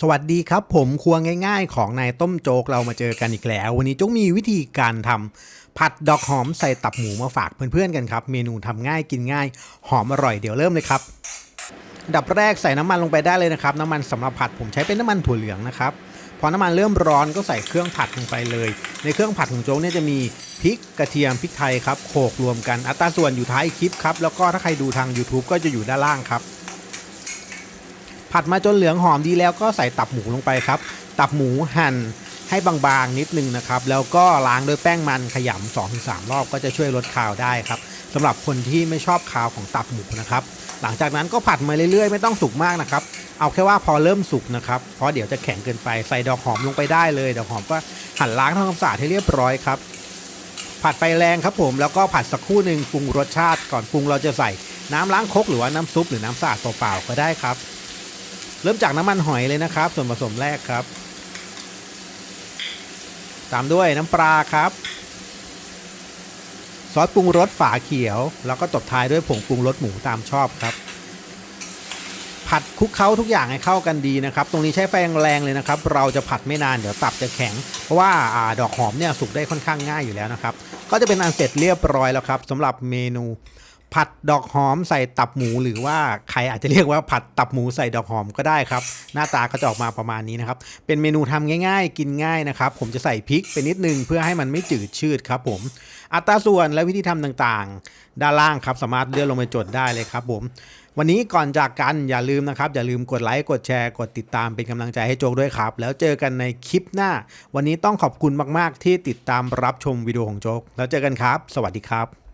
สวัสดีครับ ผมครัวง่าย ๆ ของนายต้มโจ๊กเรามาเจอกันอีกแล้ว วันนี้โจ๊กมีวิธีการทำผัดดอกหอมใส่ตับหมูมาฝากเพื่อนๆกันครับ เมนูทำง่ายกินง่าย หอมอร่อยเดี๋ยวเริ่มเลยครับดับแรกใส่น้ำมันลงไปได้เลยนะครับ น้ำมันสำหรับผัดผมใช้เป็นน้ำมันถั่วเหลืองนะครับพอน้ำมันเริ่มร้อนก็ใส่เครื่องผัดลงไปเลย ในเครื่องผัดของโจ๊กเนี่ยจะมีพริกกระเทียมพริกไทยครับโขลกรวมกันอัตราส่วนอยู่ท้ายคลิปครับแล้วก็ถ้าใครดูทาง YouTube ก็จะอยู่ด้านล่างครับ ผัดมาจนเหลืองหอมดีแล้วก็ใส่ตับหมูลงไปครับ ตับหมูหั่นให้บางๆนิดนึงนะครับ แล้วก็ล้างด้วยแป้งมันขยำ2-3รอบก็จะช่วยลดคาวได้ครับสำหรับคนที่ไม่ชอบคาวของตับหมูนะครับ หลังจากนั้นก็ผัดมาเรื่อยๆ ไม่ต้องสุกมากนะครับ เอาแค่ว่าพอเริ่มสุกนะครับ เพราะเดี๋ยวจะแข็งเกินไปใส่ดอกหอมลงไปได้เลยดอกหอมก็หั่นล้างทำความสะอาดให้เรียบร้อยครับ ผัดไฟแรงครับผมแล้วก็ผัดสักครู่หนึ่งปรุงรสชาติก่อนปรุงเราจะใส่น้ำล้างคกหรือว่าน้ำซุปหรือน้ำสะอาดเปล่าๆก็ได้ครับ เริ่มจากน้ำมันหอยเลยนะครับ ส่วนผสมแรกครับ ตามด้วยน้ำปลาครับ ซอสปรุงรสฝาเขียว แล้วก็ตบท้ายด้วยผงปรุงรสหมูตามชอบครับ ผัดคลุกเคล้าทุกอย่างให้เข้ากันดีนะครับ ตรงนี้ใช้ไฟแรงเลยนะครับ เราจะผัดไม่นานเดี๋ยวตับจะแข็ง เพราะว่าอาดอกหอมเนี่ยสุกได้ค่อนข้างง่ายอยู่แล้วนะครับ ก็จะเป็นอันเสร็จเรียบร้อยแล้วครับสำหรับเมนู ผัดดอกหอมใส่ตับหมูหรือว่าใครอาจจะเรียกว่าผัดตับหมูใส่ดอกหอมก็ได้ครับ หน้าตาก็จะออกมาประมาณนี้นะครับ เป็นเมนูทำง่าย ๆ กินง่ายนะครับ ผมจะใส่พริกไปนิดนึงเพื่อให้มันไม่จืดชืดครับ ผม อัตราส่วนและวิธีทำต่างๆ ด้านล่างครับ สามารถเลื่อนลงไปจดได้เลยครับ ผม วันนี้ก่อนจากกันอย่าลืมนะครับ อย่าลืมกดไลค์กดแชร์กดติดตามเป็นกำลังใจให้โจกด้วยครับ แล้วเจอกันในคลิปหน้า วันนี้ต้องขอบคุณมาก ๆ ที่ติดตามรับชมวิดีโอของโจกแล้วเจอกันครับ สวัสดีครับ